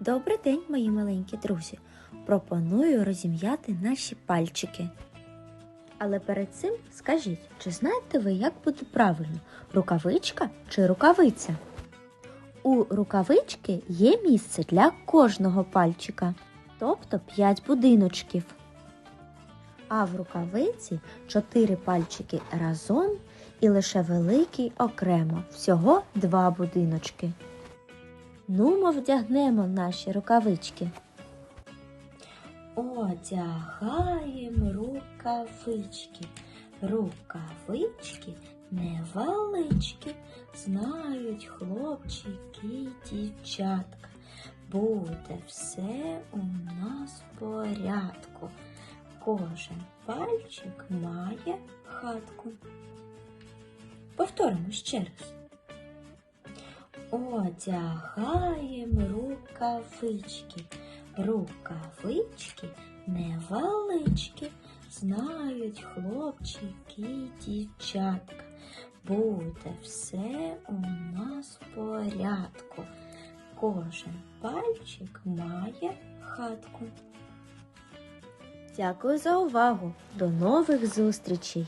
Добрий день, мої маленькі друзі. Пропоную розім'яти наші пальчики. Але перед цим скажіть, чи знаєте ви, як буде правильно, рукавичка чи рукавиця? У рукавички є місце для кожного пальчика, тобто 5 будиночків. А в рукавиці 4 пальчики разом і лише великий окремо, всього 2 будиночки. Ну, ми вдягнемо наші рукавички. Одягаємо рукавички. Рукавички невеличкі, знають хлопчики й дівчатка. Буде все у нас в порядку. Кожен пальчик має хатку. Повторимо ще раз. Одягаємо рукавички. Рукавички невеличкі, знають хлопчики й дівчатка. Буде все у нас в порядку. Кожен пальчик має хатку. Дякую за увагу. До нових зустрічей!